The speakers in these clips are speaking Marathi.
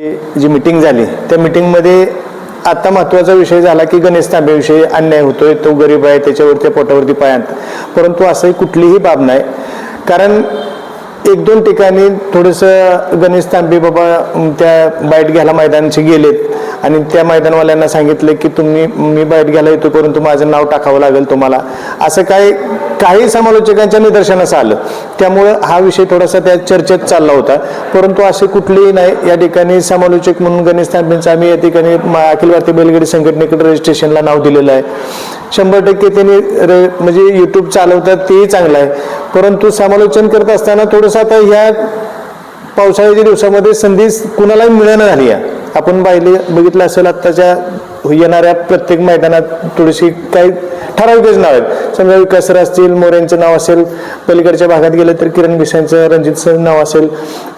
जी मिटिंग झाली त्या मिटिंगमध्ये आता महत्त्वाचा विषय झाला की गणेश तांब्याविषयी अन्याय होतोय तो गरीब आहे त्याच्यावरती पोटावरती पायात परंतु असंही कुठलीही बाब नाही. कारण एक दोन ठिकाणी थोडंसं गणेश तांबे बाबा त्या बाईट घ्यायला मैदानाशी गेलेत. आणि त्या मैदानवाल्यांना सांगितलं की तुम्ही मी बाईट घ्यायला येतो परंतु माझं नाव टाकावं लागेल तुम्हाला. असं काही काही समालोचकांच्या निदर्शनास आलं. त्यामुळं हा विषय थोडासा त्या चर्चेत चालला होता. परंतु असे कुठलेही नाही या ठिकाणी समालोचक म्हणून गणेश तांबेंचं आम्ही या ठिकाणी मा- अखिल भारतीय बैलगाडी संघटनेकडे रजिस्ट्रेशनला नाव दिलेलं आहे. शंभर टक्के त्यांनी रे- म्हणजे यूट्यूब चालवतात तेही चांगलं आहे. परंतु समालोचन करत असताना थोडंसं आता ह्या पावसाळ्याच्या दिवसामध्ये संधी कुणालाही मिळणं झाली आहे. आपण पाहिले बघितलं असेल आत्ताच्या येणाऱ्या प्रत्येक मैदानात थोडीशी काही ठराविकच नाव आहेत. समजा विकासर असतील मोऱ्यांचं नाव असेल पलीकडच्या भागात गेलं तर किरण भिसांचं रणजित नाव असेल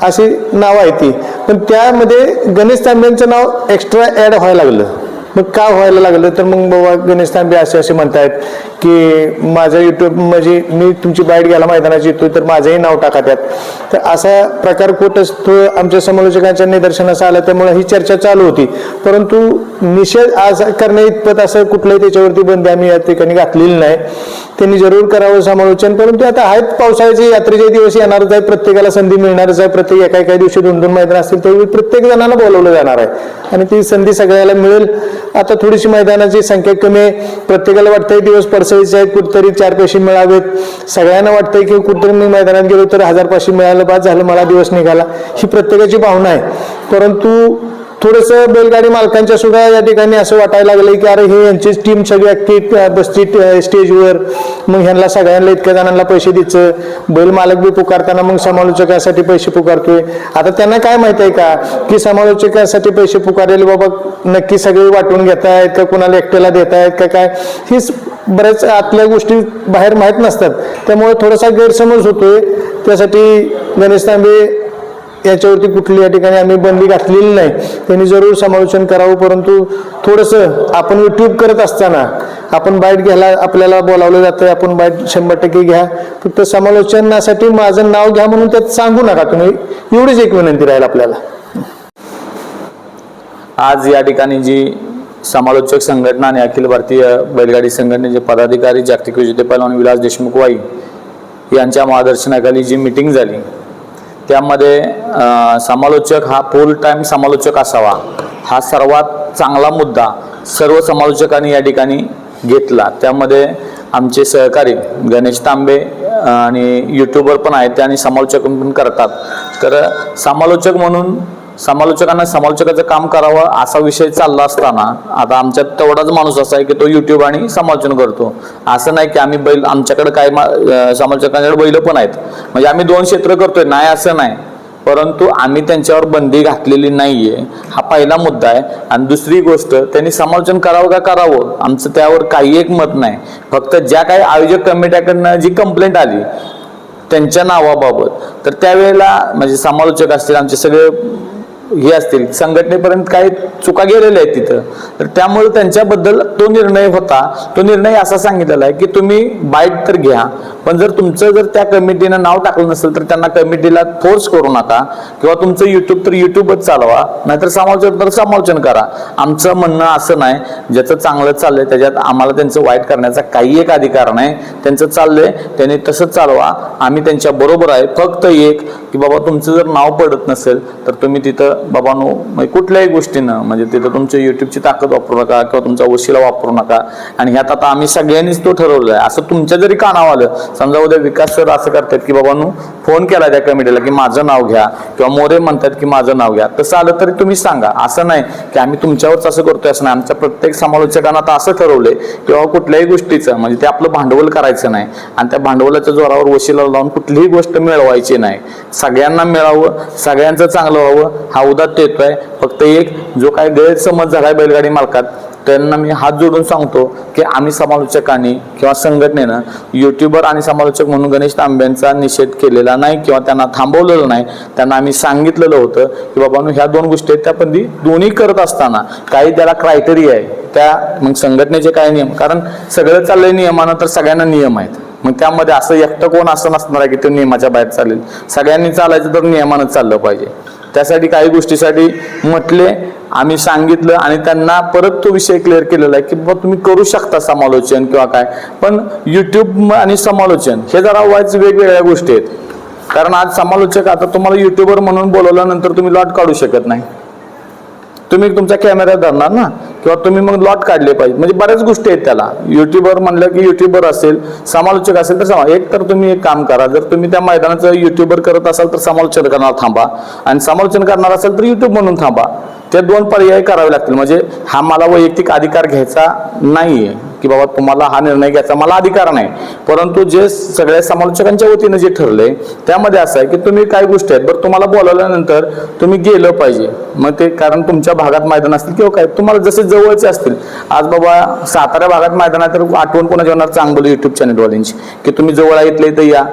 अशी नावं आहेत ती. पण त्यामध्ये गणेश तांब्यांचं नाव एक्स्ट्रा ॲड व्हायला लागलं. मग काय व्हायला लागलं? तर मग बाबा गणेश तांबे असे असे म्हणतायत की माझं युट्यूब म्हणजे मी तुमची बाईट घ्यायला मैदानाची येतो तर माझंही नाव टाका त्यात. तर असा प्रकार कुठंच तो आमच्या समालोचकांच्या निदर्शनास आला त्यामुळे ही चर्चा चालू होती. परंतु निषेध आज करण्या इतपत असं कुठलंही त्याच्यावरती बंदी आम्ही या ठिकाणी घातलेली नाही. त्यांनी जरूर करावं समालोचन परंतु आता आहेत पावसाळ्याचे यात्रेचे दिवस येणारच आहे प्रत्येकाला संधी मिळणारच आहे प्रत्येक एका एका दिवशी दोन दोन मैदान असतील त्यावेळी प्रत्येक जणांना बोलवलं जाणार आहे. आणि ती संधी सगळ्याला मिळेल. आता थोडीशी मैदानाची संख्या कमी आहे. प्रत्येकाला वाटतंय दिवस पडसळीचे आहेत कुठेतरी चार पैसे मिळावेत. सगळ्यांना वाटतंय की कुठेतरी मी मैदानात गेलो तर हजार पाचशे मिळालं पाच झालं मला दिवस निघाला. ही प्रत्येकाची भावना आहे. परंतु थोडंसं बैलगाडी मालकांच्या सुद्धा या ठिकाणी असं वाटायला लागलं की अरे हे यांची टीम सगळी ऍक्टिव्ह बसती स्टेजवर मग ह्यांना सगळ्यांना इतक्या जणांना पैसे द्यायचं. बैल मालक बी पुकारताना मग समालोचकासाठी पैसे पुकारतोय. आता त्यांना काय माहीत आहे का? की समालोचकासाठी पैसे पुकारलेले बाबा नक्की सगळे वाटून घेत आहेत का? कुणाला एकट्याला देत आहेत का काय? ही बऱ्याच आतल्या गोष्टी बाहेर माहीत नसतात. त्यामुळे थोडासा गैरसमज होतोय. त्यासाठी गणेश तांबे याच्यावरती कुठली या ठिकाणी आम्ही बंदी घातलेली नाही. त्यांनी जरूर समालोचन करावं परंतु थोडंसं आपण युट्यूब करत असताना आपण बाईट घ्यायला आपल्याला बोलावलं जातं आपण बाईट शंभर टक्के घ्या. फक्त समालोचनासाठी माझं नाव घ्या म्हणून त्यात सांगू नका तुम्ही. एवढीच एक विनंती राहील आपल्याला. आज या ठिकाणी जी समालोचक संघटना आणि अखिल भारतीय बैलगाडी संघटनेचे पदाधिकारी जागतिक विजेते पैलवान विलास देशमुख वाई यांच्या मार्गदर्शनाखाली जी मिटिंग झाली त्यामध्ये समालोचक हा फुल टाईम समालोचक असावा. हा सर्वात चांगला मुद्दा सर्व समालोचकांनी या ठिकाणी घेतला. त्यामध्ये आमचे सहकारी गणेश तांबे आणि यूट्यूबर पण आहेत ते आणि समालोचक पण करतात. तर समालोचक म्हणून समालोचकांना समालोचकाचं काम करावं असा विषय चालला असताना आता आमच्यात तेवढाच माणूस असा आहे की तो युट्यूब आणि समालोचन करतो. असं नाही की आम्ही बैल आमच्याकडे काय मा- समालोचकांकडे बैल पण आहेत. म्हणजे आम्ही दोन क्षेत्र करतोय. नाही असं नाही. परंतु आम्ही त्यांच्यावर बंदी घातलेली नाहीये. हा पहिला मुद्दा आहे. आणि दुसरी गोष्ट त्यांनी समालोचन करावं का करावं? आमचं त्यावर काही एक मत नाही. फक्त ज्या काही आयोजक कमिट्याकडनं जी कंप्लेंट आली त्यांच्या नावाबाबत. तर त्यावेळेला म्हणजे समालोचक असतील आमचे सगळे हे असतील. संघटनेपर्यंत काही चुका गेलेल्या आहेत तिथं. तर त्यामुळे त्यांच्याबद्दल तो निर्णय होता. तो निर्णय असा सांगितलेला आहे की तुम्ही बाईट तर घ्या पण जर तुमचं जर त्या कमिटीनं नाव टाकलं नसेल तर त्यांना कमिटीला फोर्स करू नका किंवा तुमचं युट्यूब तर युट्यूबच चालवा नाहीतर समालोचन तर समालोचन करा. आमचं म्हणणं असं नाही ज्याचं चांगलं चाललंय त्याच्यात आम्हाला त्यांचं वाईट करण्याचा काही एक अधिकार नाही. त्यांचं चाललंय त्यांनी तसंच चालवा. आम्ही त्यांच्या बरोबर आहे फक्त एक की बाबा तुमचं जर नाव पडत नसेल तर तुम्ही तिथं बाबांनो म्हणजे कुठल्याही गोष्टीनं म्हणजे तिथं तुमच्या युट्यूबची ताकद वापरू नका किंवा तुमचा वशिला वापरू नका. आणि ह्यात आता आम्ही सगळ्यांनीच तो ठरवलं आहे असं तुमच्या जरी कानावर आलं समजा उद्या विकास सर असं करतात की बाबांनो फोन केला त्या कमिटीला की माझं नाव घ्या किंवा मोरे म्हणतात की माझं नाव घ्या तसं आलं तरी तुम्ही सांगा. असं नाही की आम्ही तुमच्यावरच असं करतोय असं नाही. आमच्या प्रत्येक समालोचकांना आता असं ठरवलंय किंवा कुठल्याही गोष्टीचं म्हणजे ते आपलं भांडवल करायचं नाही. आणि त्या भांडवलाच्या जोरावर वशिला लावून कुठलीही गोष्ट मिळवायची नाही. सगळ्यांना मिळावं सगळ्यांचं चांगलं व्हावं हा उदात आहे. फक्त एक जो काही गैरसमज झालाय बैलगाडी मालकात त्यांना मी हात जोडून सांगतो की आम्ही समालोचकांनी किंवा संघटनेनं युट्यूबर आणि समालोचक म्हणून गणेश तांब्यांचा निषेध केलेला नाही किंवा त्यांना थांबवलेलं नाही. त्यांना आम्ही सांगितलेलं होतं की बाबा ह्या दोन गोष्टी आहेत त्या पण ती दोन्ही करत असताना काही त्याला क्रायटेरिया आहे. त्या मग संघटनेचे काय नियम? कारण सगळं चाललंय नियमानं तर सगळ्यांना नियम आहेत. मग त्यामध्ये असं एकटं कोण असं नसणार आहे की ते नियमाच्या बाहेर चालेल. सगळ्यांनी चालायचं तर नियमानं चाललं पाहिजे. त्यासाठी काही गोष्टीसाठी म्हटले आम्ही सांगितलं आणि त्यांना परत तो विषय क्लिअर केलेला आहे की बाबा तुम्ही करू शकता समालोचन किंवा काय. पण युट्यूब आणि समालोचन हे जरा वाईज वेगवेगळ्या गोष्टी आहेत. कारण आज समालोचक आता तुम्हाला युट्यूबर म्हणून बोलवल्यानंतर तुम्ही लॉट काढू शकत नाही. तुम्ही तुमच्या कॅमेरा धरणार ना? किंवा तुम्ही मग लॉट काढले पाहिजे. म्हणजे बऱ्याच गोष्टी आहेत त्याला. युट्यूबर म्हणलं की युट्यूबर असेल समालोचक असेल तर समा एक तर तुम्ही एक काम करा. जर तुम्ही त्या मैदानाचं युट्यूबर करत असाल तर समालोचन करणार थांबा. आणि समालोचन करणार असाल तर युट्यूब म्हणून थांबा. ते दोन पर्याय करावे लागतील. म्हणजे हा मला वैयक्तिक अधिकार घ्यायचा नाहीये. की बाबा तुम्हाला हा निर्णय घ्यायचा मला अधिकार नाही. परंतु जे सगळ्या समालोचकांच्या वतीनं जे ठरले त्यामध्ये असं आहे की तुम्ही काय गोष्टी आहेत बरं तुम्हाला बोलावल्यानंतर तुम्ही गेलं पाहिजे. मग ते कारण तुमच्या भागात मैदान असतील किंवा काय तुम्हाला जसे जवळचे असतील. आज बाबा सातारा भागात मैदान आहे तर आठवण कोणाच्या होणार? चांगलं युट्यूब चॅनलवाल्यांची की तुम्ही जवळ इथले इथं या.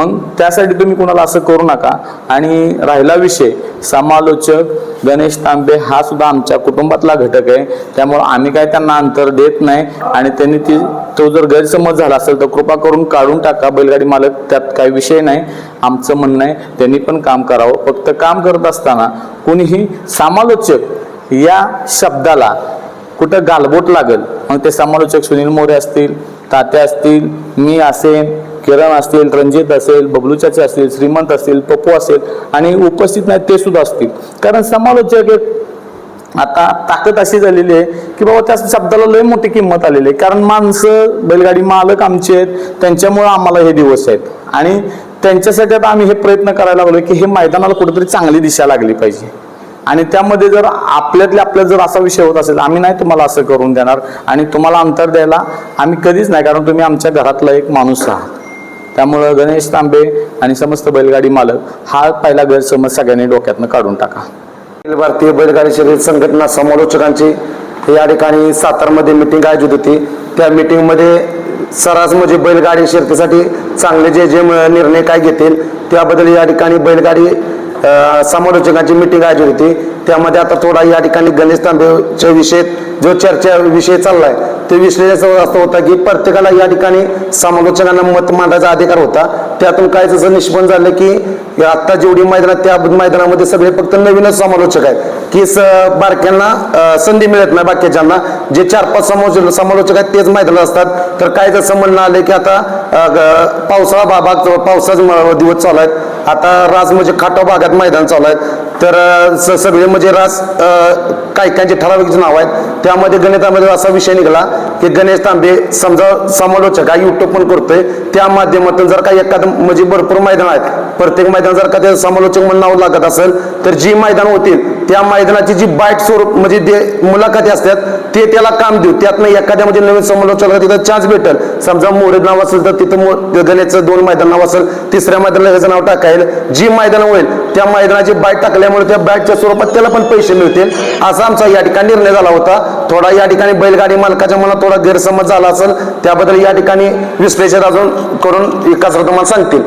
मग त्यासाठी तुम्ही कुणाला असं करू नका. आणि राहिला विषय समालोचक गणेश तांबे हा सुद्धा आमच्या कुटुंबातला घटक आहे. त्यामुळे आम्ही काय त्यांना अंतर देत नाही. आणि त्यांनी ती तो जर गैरसमज झाला असेल तर कृपा करून काढून टाका. बैलगाडी मालक त्यात काही विषय नाही. आमचं म्हणणं आहे त्यांनी पण काम करावं. फक्त काम करत असताना कुणीही समालोचक या शब्दाला कुठं गालबोट लागेल. मग ते समालोचक सुनील मोरे असतील तात्या असतील मी असेन किरण असतील रणजित असेल बबलूचाचे असतील श्रीमंत असतील पप्पू असेल आणि उपस्थित नाहीत ते सुद्धा असतील. कारण समालोचक एक आता ताकद अशी झालेली आहे की बाबा त्या शब्दाला लय मोठी किंमत आलेली आहे. कारण माणसं बैलगाडी मालक आमचे आहेत त्यांच्यामुळं आम्हाला हे दिवस आहेत. आणि त्यांच्यासाठी आता आम्ही हे प्रयत्न करायला लागलो की हे मैदानाला कुठेतरी चांगली दिशा लागली पाहिजे. आणि त्यामध्ये जर आपल्यातल्या आपल्यात जर असा विषय होत असेल आम्ही नाही तुम्हाला असं करून देणार आणि तुम्हाला अंतर द्यायला आम्ही कधीच नाही कारण तुम्ही आमच्या घरातला एक माणूस आहात. त्यामुळं गणेश तांबे आणि समस्त बैलगाडी मालक हा पहिला गैरसमज सगळ्यांनी डोक्यातनं काढून टाका. अखिल भारतीय बैलगाडी शर्यत संघटना समालोचकांची या ठिकाणी सातारमध्ये मिटिंग आयोजित होती. त्या मिटिंगमध्ये सरास म्हणजे बैलगाडी शर्यतीसाठी चांगले जे जे निर्णय काय घेतील त्याबद्दल या ठिकाणी बैलगाडी समालोचकांची मिटिंग आयोजित होती. त्यामध्ये आता थोडा या ठिकाणी गणेश तांबेच्या विषय जो चर्चा विषय चाललाय ते विश्लेषणाचा असं होता की प्रत्येकाला या ठिकाणी समालोचकांना मत मांडायचा अधिकार होता. त्यातून काय जसं निष्पन्न झालं की आत्ता जेवढी मैदानात त्या मैदानामध्ये सगळे फक्त नवीनच समालोचक आहेत. की स बारक्यांना संधी मिळत नाही बाकीच्यांना. जे चार पाच समालोचक समालोचक आहेत तेच मैदानात असतात. तर काय जसं म्हणणं आलं की आता ग- पावसाळा भा- भाग पावसाच दिवस चालू आहेत. आता राज म्हणजे खाटाव भागात मैदान चालू आहेत. तर स- सगळे म्हणजे रास काही काही काहींचे ठराविक जे नाव आहेत. त्यामध्ये गणितामध्ये असा विषय निघाला की गणेश तांबे समजा समालोचक हा युट्यूब पण करतोय. त्या माध्यमातून जर काही एखादं म्हणजे भरपूर मैदान आहेत प्रत्येक मैदान जर का त्याचं समालोचक म्हणून नाव लागत असेल तर जी मैदान होतील त्या मैदानाची जी बाईट स्वरूप म्हणजे जे मुलाखती असतात ते त्याला काम देऊ. त्यातनं एखाद्या म्हणजे नवीन समालोचकाला तिथं चान्स भेटेल. समजा मोरे नाव असेल तर तिथं मो- दोन मैदान नाव असेल तिसऱ्या मैदानाला ह्याचं नाव टाकायला. जी मैदान होईल त्या मैदानाची बाईट टाकल्यामुळे त्या बाईटच्या स्वरूपात त्याला पण पैसे मिळतील. असा आमचा या ठिकाणी निर्णय झाला होता. थोडा या ठिकाणी बैलगाडी मालकाच्या मनात थोडा गैरसमज झाला असेल त्याबद्दल या ठिकाणी विश्लेषण अजून करून विकास तुम्हाला सांगतील.